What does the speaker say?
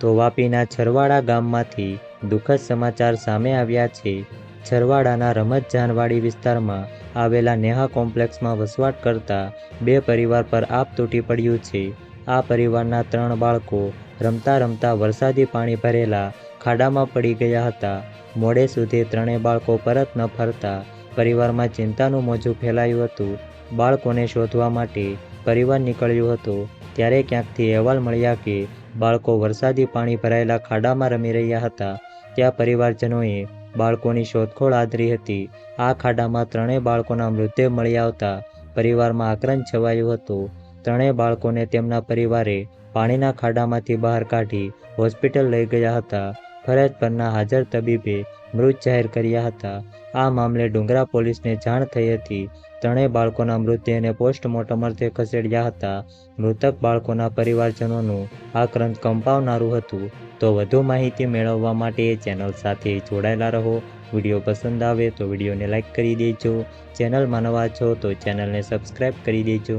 તો વાપીના છરવાડા ગામમાંથી દુઃખદ સમાચાર સામે આવ્યા છે. છરવાડાના રમત જાનવાડી વિસ્તારમાં આવેલા નેહા કોમ્પ્લેક્સમાં વસવાટ કરતા બે પરિવાર પર આપ તૂટી પડ્યું છે. આ પરિવારના ત્રણ બાળકો રમતા રમતા વરસાદી પાણી ભરેલા ખાડામાં પડી ગયા હતા. મોડે સુધી ત્રણેય બાળકો પરત ન ફરતા પરિવારમાં ચિંતાનું મોજું ફેલાયું હતું. બાળકોને શોધવા માટે પરિવાર નીકળ્યું હતું. ત્યારે ક્યાંકથી અહેવાલ મળ્યા કે બાળકો વરસાદી પાણી ભરાયેલા ખાડામાં રમી રહ્યા હતા. ત્યાં પરિવારજનોએ બાળકોની શોધખોળ આદરી હતી. આ ખાડામાં ત્રણેય બાળકોના મૃતદેહ મળી આવતા પરિવારમાં આક્રંદ છવાયું હતું. ત્રણેય બાળકોને તેમના પરિવારે પાણીના ખાડામાંથી બહાર કાઢી હોસ્પિટલ લઈ ગયા હતા. ફરજ પરના હાજર તબીબે મૃત જાહેર કર્યા હતા. આ મામલે ડુંગરા પોલીસને જાણ થઈ હતી. ત્રણેય બાળકોના મૃતદેહને પોસ્ટમોર્ટમ અર્થે ખસેડ્યા હતા. મૃતક બાળકોના પરિવારજનોનું આક્રંદ કંપાવનારું હતું. તો વધુ માહિતી મેળવવા માટે ચેનલ સાથે જોડાયેલા રહો. વીડિયો પસંદ આવે તો વિડીયોને લાઇક કરી દેજો. ચેનલમાં નવા છો તો ચેનલને સબસ્ક્રાઈબ કરી દેજો.